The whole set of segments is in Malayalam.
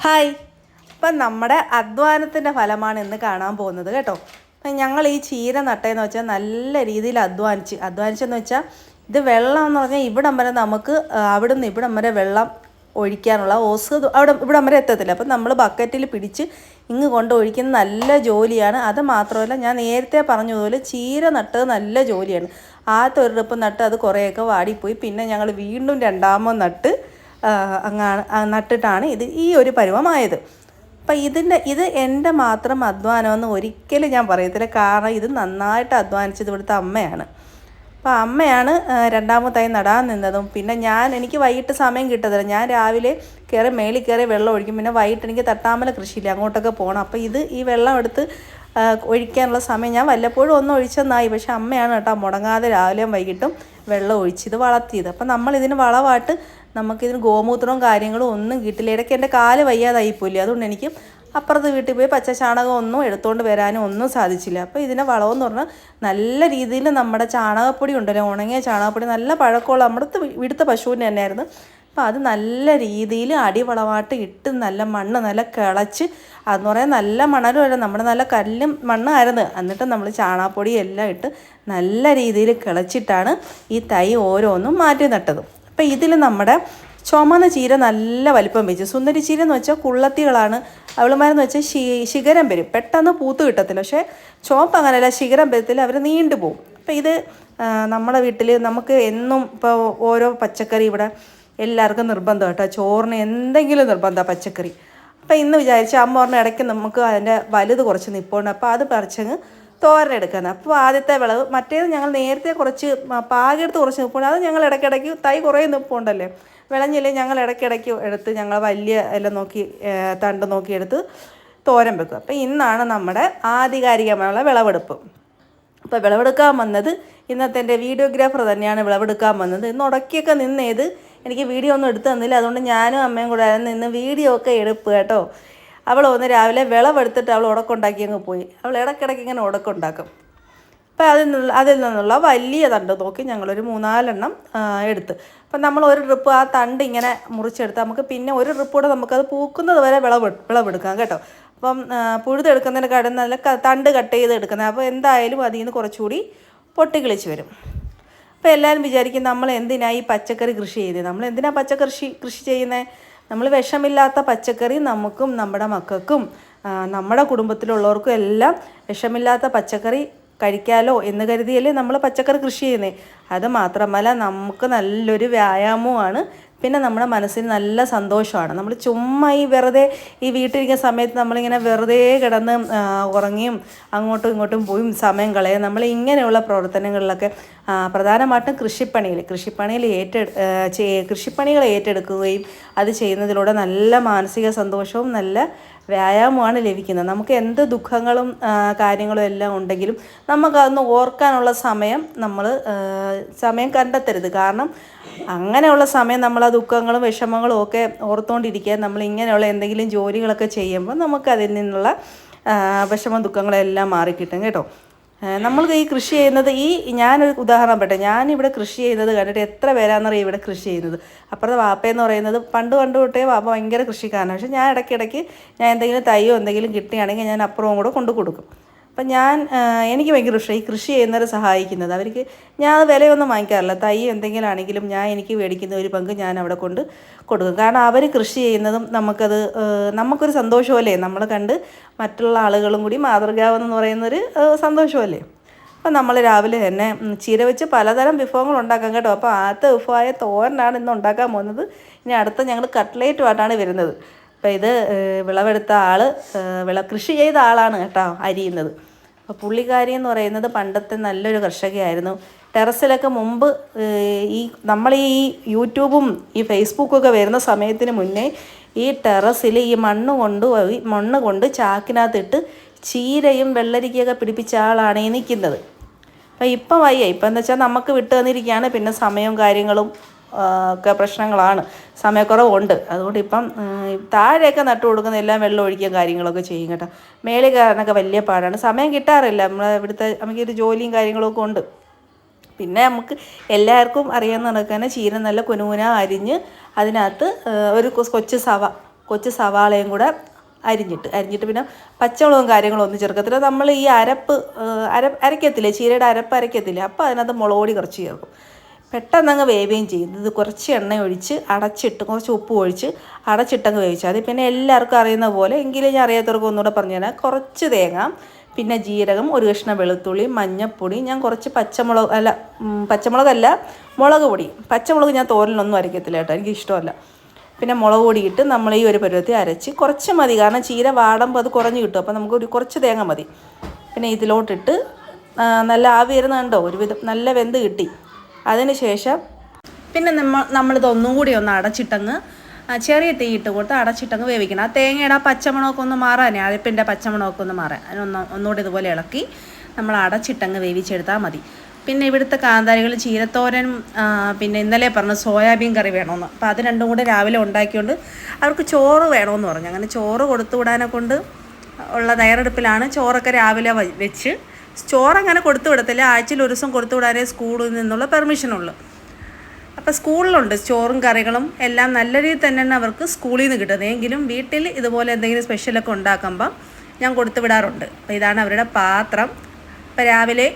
ഹായ്. അപ്പം നമ്മുടെ അധ്വാനത്തിന്റെ ഫലമാണ് ഇന്ന് കാണാൻ പോകുന്നത് കേട്ടോ. അപ്പം ഞങ്ങൾ ഈ ചീര നട്ടേന്ന് വെച്ചാൽ നല്ല രീതിയിൽ അധ്വാനിച്ച്. അധ്വാനിച്ചെന്ന് വെച്ചാൽ ഇത് വെള്ളം എന്ന് പറഞ്ഞാൽ ഇവിടം വരെ നമുക്ക് അവിടെ നിന്ന് ഇവിടം വരെ വെള്ളം ഒഴിക്കാനുള്ള ഓസ് അവിടെ ഇവിടം വരെ എത്തത്തില്ല. അപ്പം നമ്മൾ ബക്കറ്റിൽ പിടിച്ച് ഇങ്ങ് കൊണ്ട് ഒഴിക്കുന്ന നല്ല ജോലിയാണ്. അത് മാത്രമല്ല ഞാൻ നേരത്തെ പറഞ്ഞതുപോലെ ചീര നട്ടത് നല്ല ജോലിയാണ്. ഒരു ട്രിപ്പ് നട്ട് അത് കുറേയൊക്കെ വാടിപ്പോയി. പിന്നെ ഞങ്ങൾ വീണ്ടും രണ്ടാമത് നട്ട് ആ, അങ്ങാണ് നട്ടിട്ടാണ് ഇത് ഈ ഒരു പരുവമായത്. അപ്പം ഇതിന്റെ ഇത് എന്റെ മാത്രം അധ്വാനമെന്ന് ഒരിക്കലും ഞാൻ പറയത്തില്ല. കാരണം ഇത് നന്നായിട്ട് അധ്വാനിച്ചത് ഇവിടുത്തെ അമ്മയാണ്. അപ്പോൾ അമ്മയാണ് രണ്ടാമത്തായി നടാൻ നിന്നതും. പിന്നെ ഞാൻ എനിക്ക് വൈകിട്ട് സമയം കിട്ടത്തില്ല. ഞാൻ രാവിലെ കയറി മേളിൽ കയറി വെള്ളം ഒഴിക്കും. പിന്നെ വൈകിട്ട് എനിക്ക് തട്ടാമല കൃഷിയില്ല. അങ്ങോട്ടൊക്കെ പോകണം അപ്പോൾ ഇത് ഈ വെള്ളം എടുത്ത് ഒഴിക്കാനുള്ള സമയം ഞാൻ വല്ലപ്പോഴും ഒന്നും ഒഴിച്ചെന്നായി. പക്ഷെ അമ്മയാണ് കേട്ടോ മുടങ്ങാതെ രാവിലെയും വൈകിട്ടും വെള്ളം ഒഴിച്ച് ഇത് വളർത്തിയത്. അപ്പം നമ്മൾ ഇതിന് വളമായിട്ട് നമുക്കിതിന് ഗോമൂത്രവും കാര്യങ്ങളും ഒന്നും കിട്ടില്ല. ഇടയ്ക്ക് എന്റെ കാൽ വയ്യാതായി പോയില്ലേ അതുകൊണ്ട് എനിക്ക് അപ്പുറത്ത് വീട്ടിൽ പോയി പച്ച ചാണകം ഒന്നും എടുത്തുകൊണ്ട് വരാനും ഒന്നും സാധിച്ചില്ല. അപ്പോൾ ഇതിന്റെ വളമെന്ന് പറഞ്ഞാൽ നല്ല രീതിയിൽ നമ്മുടെ ചാണകപ്പൊടി ഉണ്ടല്ലോ ഉണങ്ങിയ ചാണകപ്പൊടി നല്ല പഴക്കമുള്ള നമ്മുടെ ഇവിടുത്തെ പശുവിന്റെ തന്നെയായിരുന്നു. അപ്പോൾ അത് നല്ല രീതിയിൽ അടിവളമായിട്ട് ഇട്ട് നല്ല മണ്ണ് നല്ല കിളച്ച് അതെന്ന് പറയാൻ നല്ല മണലുമല്ല നമ്മുടെ നല്ല കല്ലും മണ്ണായിരുന്നു എന്നിട്ട് നമ്മൾ ചാണകപ്പൊടി എല്ലാം ഇട്ട് നല്ല രീതിയിൽ കിളച്ചിട്ടാണ് ഈ തൈ ഓരോന്നും മാറ്റി നട്ടത്. അപ്പോൾ ഇതിൽ നമ്മുടെ ചുമന്ന ചീര നല്ല വലിപ്പം വെച്ച് സുന്ദരി ചീര എന്ന് വെച്ചാൽ കുള്ളത്തികളാണ്. അവളുമാരെന്ന് വെച്ചാൽ ശി ശിഖരം വരും. പെട്ടെന്ന് പൂത്ത് കിട്ടത്തില്ല. പക്ഷേ ചുവപ്പ് അങ്ങനെയല്ല ശിഖരം വരത്തില്ല അവർ നീണ്ടു പോകും അപ്പോൾ ഇത് നമ്മുടെ വീട്ടിൽ നമുക്ക് എന്നും ഇപ്പോൾ ഓരോ പച്ചക്കറി ഇവിടെ എല്ലാവർക്കും നിർബന്ധം കേട്ടോ. ചോറിന് എന്തെങ്കിലും നിർബന്ധമാണ് പച്ചക്കറി. അപ്പോൾ ഇന്ന് വിചാരിച്ചാൽ അമ്മ പറഞ്ഞ ഇടയ്ക്ക് നമുക്ക് അതിന്റെ വലുത് കുറച്ച് നിൽപ്പുണ്ട് അപ്പോൾ അത് പറിച്ചങ്ങ് തോരൻ എടുക്കുന്നത്. അപ്പോൾ ആദ്യത്തെ വിളവ് മറ്റേത് ഞങ്ങൾ നേരത്തെ കുറച്ച് പാകെടുത്ത് കുറച്ച് നിൽപ്പുണ്ട് അത് ഞങ്ങൾ ഇടയ്ക്കിടയ്ക്ക് തൈ കുറേ നിൽപ്പുണ്ടല്ലേ വിളഞ്ഞില്ലേ ഞങ്ങൾ ഇടയ്ക്കിടയ്ക്ക് എടുത്ത് ഞങ്ങൾ വലിയ എല്ലാം നോക്കി തണ്ട് നോക്കി എടുത്ത് തോരൻ വെക്കും. അപ്പോൾ ഇന്നാണ് നമ്മുടെ ആധികാരികമായുള്ള വിളവെടുപ്പ്. അപ്പോൾ വിളവെടുക്കാൻ വന്നത് ഇന്നത്തെ എന്റെ വീഡിയോഗ്രാഫർ തന്നെയാണ് വിളവെടുക്കാൻ വന്നത്. ഇന്ന് ഉടക്കിയൊക്കെ നിന്നേത് എനിക്ക് വീഡിയോ ഒന്നും എടുത്തു തന്നില്ല. അതുകൊണ്ട് ഞാനും അമ്മയും കൂടെ നിന്ന് വീഡിയോ ഒക്കെ എടുപ്പ് കേട്ടോ. അവൾ ഒന്ന് രാവിലെ വിളവെടുത്തിട്ട് അവൾ ഉടക്കുണ്ടാക്കി അങ്ങ് പോയി. അവൾ ഇടയ്ക്കിടയ്ക്ക് ഇങ്ങനെ ഉടക്കുണ്ടാക്കും. അപ്പോൾ അതിൽ നിന്നുള്ള അതിൽ നിന്നുള്ള വലിയ തണ്ട് നോക്കി ഞങ്ങളൊരു മൂന്നാലെണ്ണം എടുത്ത്. അപ്പം നമ്മൾ ഒരു ട്രിപ്പ് ആ തണ്ട് ഇങ്ങനെ മുറിച്ചെടുത്ത് നമുക്ക് പിന്നെ ഒരു ട്രിപ്പ് കൂടെ നമുക്കത് പൂക്കുന്നത് വരെ വിളവ് വിളവെടുക്കാം കേട്ടോ. അപ്പം പുഴുതെടുക്കുന്നതിന് കടന്ന് നല്ല തണ്ട് കട്ട് ചെയ്ത് എടുക്കുന്നത്. അപ്പോൾ എന്തായാലും അതിൽ നിന്ന് കുറച്ചുകൂടി പൊട്ടിക്കിളിച്ച് വരും. അപ്പോൾ എല്ലാവരും വിചാരിക്കും നമ്മൾ എന്തിനാ ഈ പച്ചക്കറി കൃഷി ചെയ്തത് നമ്മൾ എന്തിനാ പച്ചക്കൃഷി കൃഷി ചെയ്യുന്നത്? നമ്മൾ വിഷമില്ലാത്ത പച്ചക്കറി നമുക്കും നമ്മുടെ മക്കൾക്കും നമ്മുടെ കുടുംബത്തിലുള്ളവർക്കും എല്ലാം വിഷമില്ലാത്ത പച്ചക്കറി കഴിക്കാലോ എന്ന് കരുതിയല്ലേ നമ്മൾ പച്ചക്കറി കൃഷി ചെയ്യുന്നത് അത് മാത്രമല്ല നമുക്ക് നല്ലൊരു വ്യായാമവുമാണ് പിന്നെ നമ്മുടെ മനസ്സിന് നല്ല സന്തോഷമാണ്. നമ്മൾ ചുമ്മാ ഈ വെറുതെ ഈ വീട്ടിലിരിക്കുന്ന സമയത്ത് നമ്മളിങ്ങനെ വെറുതെ കിടന്ന് ഉറങ്ങിയും അങ്ങോട്ടും ഇങ്ങോട്ടും പോയും സമയം കളയും നമ്മൾ ഇങ്ങനെയുള്ള പ്രവർത്തനങ്ങളിലൊക്കെ പ്രധാനമായിട്ടും കൃഷിപ്പണിയിൽ കൃഷിപ്പണിയിൽ ഏറ്റെടു കൃഷിപ്പണികൾ ഏറ്റെടുക്കുകയും അത് ചെയ്യുന്നതിലൂടെ നല്ല മാനസിക സന്തോഷവും നല്ല വ്യായാമമാണ് ലഭിക്കുന്നത്. നമുക്ക് എന്ത് ദുഃഖങ്ങളും കാര്യങ്ങളും എല്ലാം ഉണ്ടെങ്കിലും നമുക്കതൊന്ന് ഓർക്കാനുള്ള സമയം നമ്മൾ സമയം കണ്ടെത്തരുത്. കാരണം അങ്ങനെയുള്ള സമയം നമ്മൾ ആ ദുഃഖങ്ങളും വിഷമങ്ങളും ഒക്കെ ഓർത്തുകൊണ്ടിരിക്കുക നമ്മൾ ഇങ്ങനെയുള്ള എന്തെങ്കിലും ജോലികളൊക്കെ ചെയ്യുമ്പോൾ നമുക്കതിൽ നിന്നുള്ള വിഷമ ദുഃഖങ്ങളെല്ലാം മാറിക്കിട്ടും. കേട്ടോ? നമ്മൾക്ക് ഈ കൃഷി ചെയ്യുന്നത് ഈ ഞാനൊരു ഉദാഹരണം പെട്ടെ ഞാനിവിടെ കൃഷി ചെയ്യുന്നത് കണ്ടിട്ട് എത്ര പേരാണെന്നറിയാം ഇവിടെ കൃഷി ചെയ്യുന്നത്? അപ്പുറത്തെ വാപ്പയെന്ന് പറയുന്നത് പണ്ട് പണ്ട് തൊട്ടേ വാപ്പ ഭയങ്കര കൃഷിക്കാരനാണ് പക്ഷെ ഞാൻ ഇടയ്ക്കിടയ്ക്ക് ഞാൻ എന്തെങ്കിലും തൈയോ എന്തെങ്കിലും കിട്ടുകയാണെങ്കിൽ ഞാൻ അപ്പുറവും കൂടെ കൊണ്ടു കൊടുക്കും. അപ്പം ഞാൻ എനിക്ക് ഭയങ്കര ഇഷ്ടം ഈ കൃഷി ചെയ്യുന്നവരെ സഹായിക്കുന്നത്. അവർക്ക് ഞാൻ വിലയൊന്നും വാങ്ങിക്കാറില്ല. തൈ എന്തെങ്കിലും ആണെങ്കിലും ഞാൻ എനിക്ക് മേടിക്കുന്ന ഒരു പങ്ക് ഞാൻ അവിടെ കൊണ്ട് കൊടുക്കും. കാരണം അവർ കൃഷി ചെയ്യുന്നതും നമുക്കത് നമുക്കൊരു സന്തോഷമല്ലേ? നമ്മൾ കണ്ട് മറ്റുള്ള ആളുകളും കൂടി മാതൃകാവെന്ന് പറയുന്നൊരു സന്തോഷമല്ലേ? അപ്പം നമ്മൾ രാവിലെ തന്നെ ചീര വെച്ച് പലതരം വിഭവങ്ങൾ ഉണ്ടാക്കാം കേട്ടോ. അപ്പോൾ ആദ്യത്തെ വിഭവമായ തോരനാണ് ഇന്ന് ഉണ്ടാക്കാൻ പോകുന്നത്. ഇനി അടുത്ത ഞങ്ങൾ കട്ട്ലേറ്റുമായിട്ടാണ് വരുന്നത്. അപ്പോൾ ഇത് വിളവെടുത്ത ആൾ വിള കൃഷി ചെയ്ത ആളാണ് കേട്ടോ അരിയുന്നത്. അപ്പോൾ പുള്ളിക്കാരി എന്ന് പറയുന്നത് പണ്ടത്തെ നല്ലൊരു കർഷകയായിരുന്നു. ടെറസിലൊക്കെ മുമ്പ് ഈ നമ്മൾ ഈ യൂട്യൂബും ഈ ഫേസ്ബുക്കും ഒക്കെ വരുന്ന സമയത്തിന് മുന്നേ ഈ ടെറസിൽ ഈ മണ്ണ് കൊണ്ട് മണ്ണ് കൊണ്ട് ചാക്കിനകത്തിട്ട് ചീരയും വെള്ളരിക്കയൊക്കെ പിടിപ്പിച്ച ആളാണ് ഈ നിൽക്കുന്നത് അപ്പം ഇപ്പം വയ്യ. ഇപ്പം എന്ന് വെച്ചാൽ നമുക്ക് വിട്ടു തന്നിരിക്കുകയാണ് പിന്നെ സമയവും കാര്യങ്ങളും ഒക്കെ പ്രശ്നങ്ങളാണ്. സമയക്കുറവുണ്ട്. അതുകൊണ്ട് ഇപ്പം താഴെയൊക്കെ നട്ടു കൊടുക്കുന്ന എല്ലാം വെള്ളം ഒഴിക്കുകയും കാര്യങ്ങളൊക്കെ ചെയ്യും കേട്ടോ. മേളിൽ കയറാനൊക്കെ വലിയ പാടാണ്. സമയം കിട്ടാറില്ല. നമ്മളെ ഇവിടുത്തെ നമുക്കൊരു ജോലിയും കാര്യങ്ങളൊക്കെ ഉണ്ട്. പിന്നെ നമുക്ക് എല്ലാവർക്കും അറിയാവുന്ന നടക്കാൻ ചീര നല്ല കുനുകുന അരിഞ്ഞ് അതിനകത്ത് ഒരു കൊച്ചു സവ കൊച്ചു സവാളയും കൂടെ അരിഞ്ഞിട്ട് അരിഞ്ഞിട്ട് പിന്നെ പച്ചമുളകും കാര്യങ്ങളും ഒന്നും ചേർക്കത്തില്ല. നമ്മൾ ഈ അരപ്പ് അര അരയ്ക്കത്തില്ലേ? ചീരയുടെ അരപ്പ് അരയ്ക്കത്തില്ലേ? അപ്പോൾ അതിനകത്ത് മുളക് കുറച്ച് ചേർക്കും. പെട്ടെന്ന് അങ്ങ് വേവുകയും ചെയ്യും. ഇത് കുറച്ച് എണ്ണ ഒഴിച്ച് അടച്ചിട്ട് കുറച്ച് ഉപ്പ് ഒഴിച്ച് അടച്ചിട്ടങ്ങ് വേവിച്ചാൽ മതി പിന്നെ എല്ലാവർക്കും അറിയുന്ന പോലെ എങ്കിലും ഞാൻ അറിയാത്തവർക്ക് ഒന്നുകൂടെ പറഞ്ഞു തരാം. കുറച്ച് തേങ്ങ പിന്നെ ജീരകം ഒരു കഷ്ണം വെളുത്തുള്ളി മഞ്ഞൾപ്പൊടി ഞാൻ കുറച്ച് പച്ചമുളക് അല്ല പച്ചമുളകല്ല മുളക് പൊടി. പച്ചമുളക് ഞാൻ തോരനൊന്നും അരയ്ക്കത്തില്ല കേട്ടോ എനിക്ക് ഇഷ്ടമല്ല. പിന്നെ മുളക് പൊടി ഇട്ട് നമ്മൾ ഈ ഒരു പരുവത്തിൽ അരച്ച് കുറച്ച് മതി കാരണം ചീര വാടുമ്പോൾ അത് കുറഞ്ഞ് കിട്ടും. അപ്പോൾ നമുക്ക് ഒരു കുറച്ച് തേങ്ങ മതി. പിന്നെ ഇതിലോട്ടിട്ട് നല്ല ആവി വരുന്നുണ്ടോ ഒരുവിധം നല്ല വെന്ത് കിട്ടി. അതിന് ശേഷം പിന്നെ നമ്മൾ നമ്മളിത് ഒന്നും കൂടി ഒന്ന് അടച്ചിട്ടങ്ങ് ചെറിയ തീ ഇട്ട് കൊടുത്ത് അടച്ചിട്ടങ്ങ് വേവിക്കണം. ആ തേങ്ങയുടെ ആ പച്ചമുളകൊക്കെ ഒന്ന് മാറാനേ അരപ്പിന്റെ പച്ചമുളകൊക്കെ ഒന്ന് മാറാൻ. അതിനൊന്ന് ഒന്നുകൂടി ഇതുപോലെ ഇളക്കി നമ്മൾ അടച്ചിട്ടങ്ങ് വേവിച്ചെടുത്താൽ മതി. പിന്നെ ഇവിടുത്തെ കാന്താരികൾ ചീരത്തോരൻ പിന്നെ ഇന്നലെ പറഞ്ഞ സോയാബീൻ കറി വേണമെന്ന്. അപ്പോൾ അത് രണ്ടും കൂടെ രാവിലെ ഉണ്ടാക്കിയോണ്ട് അവർക്ക് ചോറ് വേണമെന്ന് പറഞ്ഞു. അങ്ങനെ ചോറ് കൊടുത്തു വിടാനെ കൊണ്ട് ഉള്ള തയ്യാറെടുപ്പിലാണ് ചോറൊക്കെ രാവിലെ വെച്ച് ചോറ് അങ്ങനെ കൊടുത്തു വിടത്തില്ല. ആഴ്ചയിൽ ഒരു ദിവസം കൊടുത്തു വിടാനേ സ്കൂളിൽ നിന്നുള്ള പെർമിഷനുള്ളൂ. അപ്പോൾ സ്കൂളിലുണ്ട് ചോറും കറികളും എല്ലാം നല്ല രീതിയിൽ തന്നെ അവർക്ക് സ്കൂളിൽ നിന്ന് കിട്ടുന്നത്. എങ്കിലും വീട്ടിൽ ഇതുപോലെ എന്തെങ്കിലും സ്പെഷ്യലൊക്കെ ഉണ്ടാക്കുമ്പം ഞാൻ കൊടുത്തു വിടാറുണ്ട്. അപ്പോൾ ഇതാണ് അവരുടെ പാത്രം. അപ്പോൾ രാവിലെ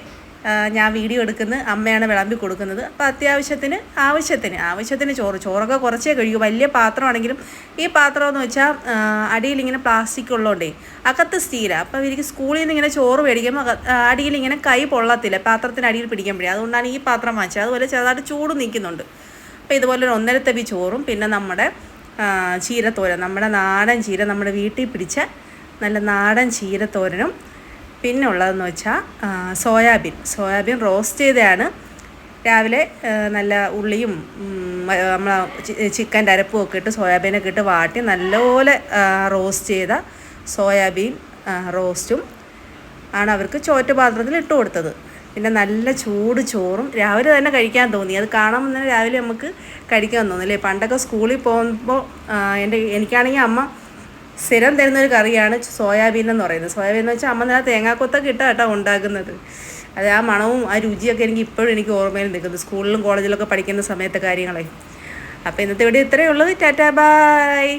ഞാൻ വീഡിയോ എടുക്കുന്നത് അമ്മയാണ് വിളമ്പി കൊടുക്കുന്നത്. അപ്പോൾ അത്യാവശ്യത്തിന് ആവശ്യത്തിന് ആവശ്യത്തിന് ചോറ് ചോറൊക്കെ കുറച്ചേ കഴിയൂ. വലിയ പാത്രമാണെങ്കിലും ഈ പാത്രം എന്ന് വെച്ചാൽ അടിയിൽ ഇങ്ങനെ പ്ലാസ്റ്റിക് ഉള്ളതുകൊണ്ടേ അകത്ത് സ്റ്റീലാണ് അപ്പോൾ എനിക്ക് സ്കൂളിൽ നിന്ന് ഇങ്ങനെ ചോറ് മേടിക്കുമ്പോൾ അടിയിൽ ഇങ്ങനെ കൈ പൊള്ളത്തില്ല. പാത്രത്തിന് അടിയിൽ പിടിക്കാൻ പറ്റും അതുകൊണ്ടാണ് ഈ പാത്രം വാങ്ങിച്ചത്. അതുപോലെ ചെറുതായിട്ട് ചൂട് നിൽക്കുന്നുണ്ട്. അപ്പോൾ ഇതുപോലെ ഒരു ഒന്നര തവി ചോറും പിന്നെ നമ്മുടെ ചീരത്തോരൻ നമ്മുടെ നാടൻ ചീര നമ്മുടെ വീട്ടിൽ പിടിച്ച നല്ല നാടൻ ചീരത്തോരനും പിന്നെ ഉള്ളതെന്ന് വെച്ചാൽ സോയാബീൻ. സോയാബീൻ റോസ്റ്റ് ചെയ്തതാണ് രാവിലെ നല്ല ഉള്ളിയും നമ്മൾ ചിക്കന്റെ അരപ്പും ഒക്കെ ഇട്ട് സോയാബീനൊക്കെ ഇട്ട് വാട്ടി നല്ലപോലെ റോസ്റ്റ് ചെയ്ത സോയാബീൻ റോസ്റ്റും ആണ് അവർക്ക് ചോറ്റുപാത്രത്തിൽ ഇട്ട് കൊടുത്തത്. പിന്നെ നല്ല ചൂട് ചോറും രാവിലെ തന്നെ കഴിക്കാൻ തോന്നി. അത് കാണാൻ തന്നെ രാവിലെ നമുക്ക് കഴിക്കാൻ തോന്നില്ലേ. പണ്ടൊക്കെ സ്കൂളിൽ പോകുമ്പോൾ എന്റെ എനിക്കാണെങ്കിൽ അമ്മ സ്ഥിരം തരുന്ന ഒരു കറിയാണ് സോയാബീൻ എന്ന് പറയുന്നത്. സോയാബീൻ എന്ന് വെച്ചാൽ അമ്മ നല്ല തേങ്ങാക്കൊത്തൊക്കെ ഇട്ടാണ് കേട്ടോ ഉണ്ടാക്കുന്നത്. അത് ആ മണവും ആ രുചിയൊക്കെ എനിക്ക് ഇപ്പോഴും എനിക്ക് ഓർമ്മയിൽ നിൽക്കുന്നത് സ്കൂളിലും കോളേജിലൊക്കെ പഠിക്കുന്ന സമയത്തെ കാര്യങ്ങളെ. അപ്പോൾ ഇന്നത്തെ വീഡിയോ ഇത്രയേ ഉള്ളത് ടാറ്റാ ബായ്.